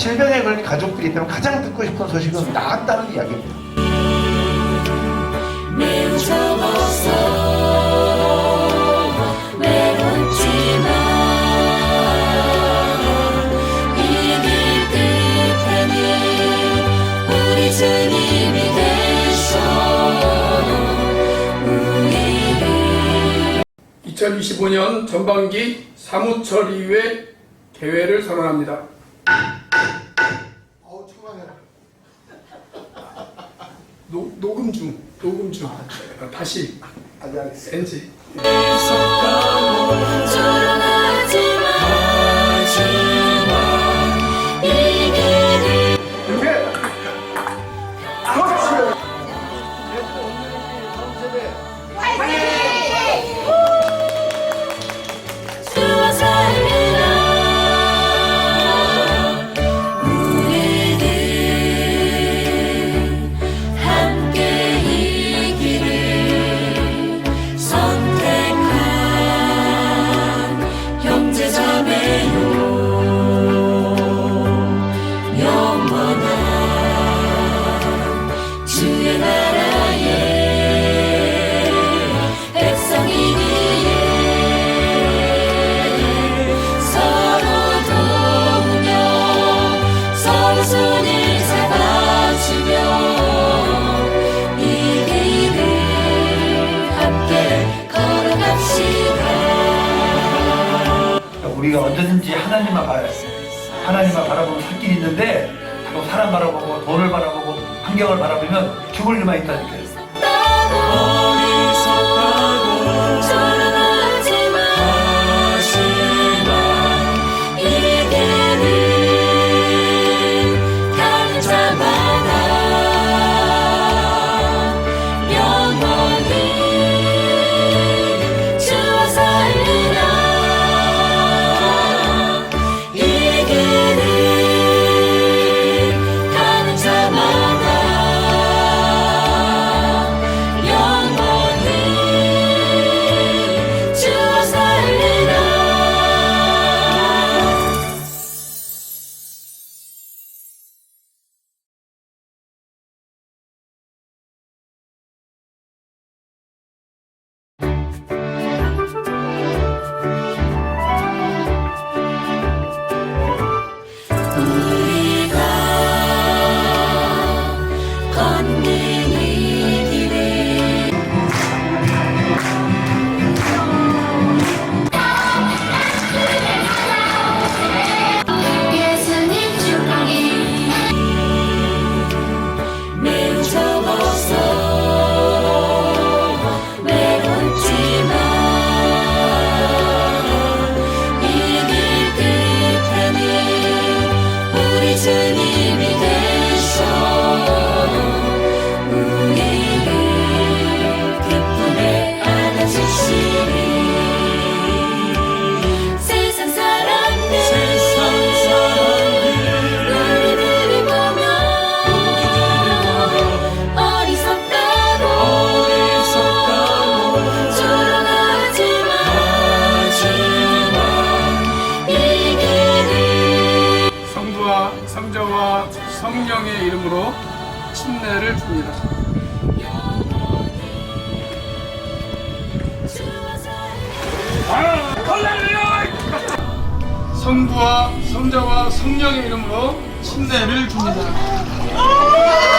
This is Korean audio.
질병에 걸린 가족들이 있다면 가장 듣고 싶은 소식은 나았다는 이야기입니다. 매우 적어서 외롭지만 이길 끝에는 우리 주님이 계셔 우리를 2025년 전반기 사무처 이후의 개회를 선언합니다. 어우 청강해라. 노, 녹음 중, 녹음 중. 어, 다시 아직 알겠어. NG. 조롱하지 마지만 이 길을 이렇게. 그렇지. 주와 우리가 언제든지 하나님만 바라 하나님만 바라보면 살 길이 있는데 또 사람 바라보고 돈을 바라보고 환경을 바라보면 죽을 일만 있다니까요. 침례를 줍니다. 성부와 성자와 성령의 이름으로 침례를 줍니다.